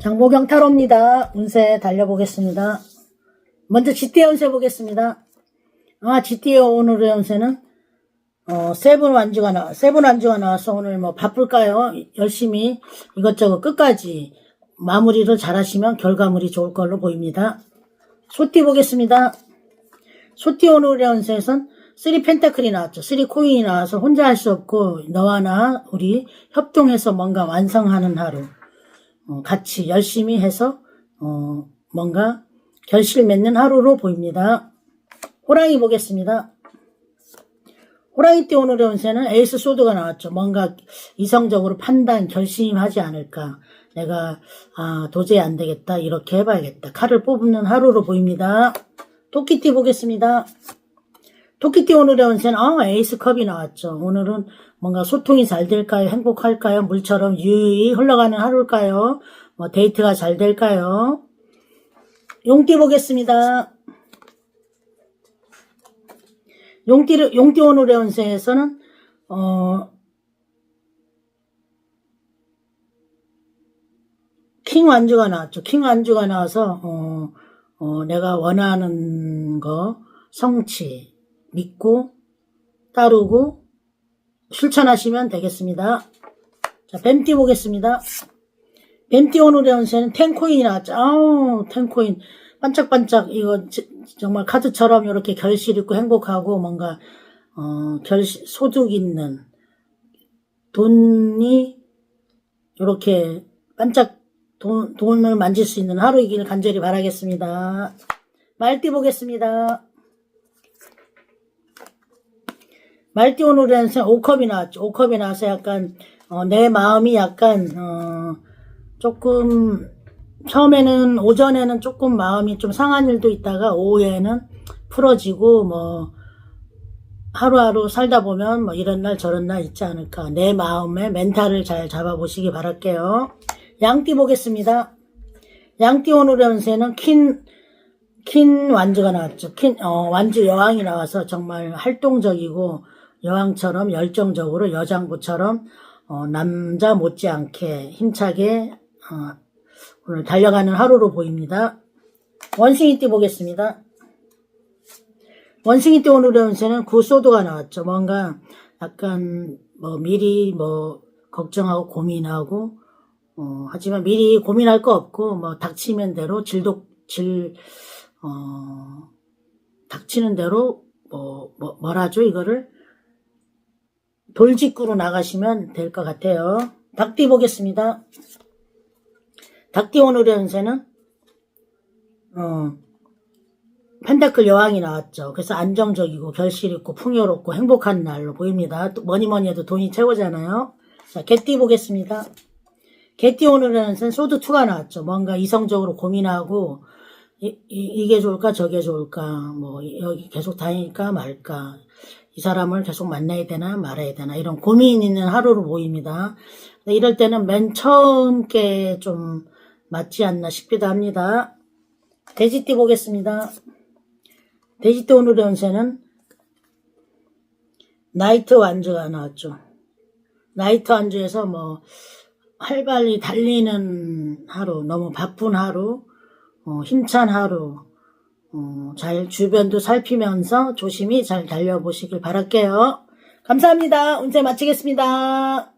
장보경 타로입니다. 운세 달려보겠습니다. 먼저 GT 운세 보겠습니다. 아, GT 오늘의 운세는 어, 세분 완주가 나, 세분 완주가 나와서 오늘 뭐 바쁠까요? 열심히 이것저것 끝까지 마무리를 잘 하시면 결과물이 좋을 걸로 보입니다. 소띠 보겠습니다. 소띠 오늘의 운세에선 3 펜타클이 나왔죠. 3 코인이 나와서 혼자 할 수 없고 너와 나 우리 협동해서 뭔가 완성하는 하루. 어, 같이 열심히 해서 어, 뭔가 결실 맺는 하루로 보입니다. 호랑이 보겠습니다. 호랑이 때 오늘의 운세는 에이스 소드가 나왔죠. 뭔가 이성적으로 판단, 결심하지 않을까. 내가 아, 도저히 안 되겠다. 이렇게 해봐야겠다. 칼을 뽑는 하루로 보입니다. 토끼띠 보겠습니다. 토끼띠 오늘의 운세는 아, 에이스 컵이 나왔죠. 오늘은 뭔가 소통이 잘 될까요? 행복할까요? 물처럼 유유히 흘러가는 하루일까요? 뭐 데이트가 잘 될까요? 용띠 보겠습니다. 용띠를 용띠 오늘의 운세에서는 어, 킹 완주가 나왔죠. 킹 완주가 나와서 어, 어, 내가 원하는 거 성취 믿고 따르고 실천하시면 되겠습니다. 자, 뱀띠 보겠습니다. 뱀띠 오늘의 운세는 텐코인이 나왔죠. 아우, 텐코인. 반짝반짝, 이거 지- 정말 카드처럼 이렇게 결실 있고 행복하고 뭔가, 어, 결실, 소득 있는 돈이 이렇게 반짝 돈, 돈을 만질 수 있는 하루이길 간절히 바라겠습니다. 말띠 보겠습니다. 말띠 오늘은 오컵이 나왔죠. 오컵이 나와서 약간 어, 내 마음이 약간 어, 조금 처음에는 오전에는 조금 마음이 좀 상한 일도 있다가 오후에는 풀어지고 뭐 하루하루 살다 보면 뭐 이런 날 저런 날 있지 않을까. 내 마음의 멘탈을 잘 잡아보시기 바랄게요. 양띠 보겠습니다. 양띠 오늘의 운세는 킨, 킨 완주가 나왔죠. 킨, 어, 완주 여왕이 나와서 정말 활동적이고 여왕처럼 열정적으로 여장부처럼 어, 남자 못지않게 힘차게 어, 오늘 달려가는 하루로 보입니다. 원숭이 띠 보겠습니다. 원숭이 띠 오늘의 운세는 구소도가 나왔죠. 뭔가 약간 뭐 미리 뭐 걱정하고 고민하고 어, 하지만 미리 고민할 거 없고 뭐 닥치면 대로 질독 질 어, 닥치는 대로 뭐, 뭐 뭐라죠 이거를 돌직구로 나가시면 될 것 같아요. 닭띠 보겠습니다. 닭띠 오늘의 운세는 어, 펜타클 여왕이 나왔죠. 그래서 안정적이고 결실 있고 풍요롭고 행복한 날로 보입니다. 또 뭐니 뭐니 해도 돈이 최고잖아요. 자, 개띠 보겠습니다. 개띠 오늘은 소드2가 나왔죠. 뭔가 이성적으로 고민하고 이, 게 좋을까 저게 좋을까 뭐 여기 계속 다니까 말까 이 사람을 계속 만나야 되나 말아야 되나 이런 고민 있는 하루로 보입니다. 이럴 때는 맨 처음 게 좀 맞지 않나 싶기도 합니다. 돼지띠 보겠습니다. 돼지띠 오늘의 운세는 나이트 완주가 나왔죠. 나이트 완주에서 뭐 활발히 달리는 하루, 너무 바쁜 하루, 어, 힘찬 하루, 어, 잘 주변도 살피면서 조심히 잘 달려보시길 바랄게요. 감사합니다. 운세 마치겠습니다.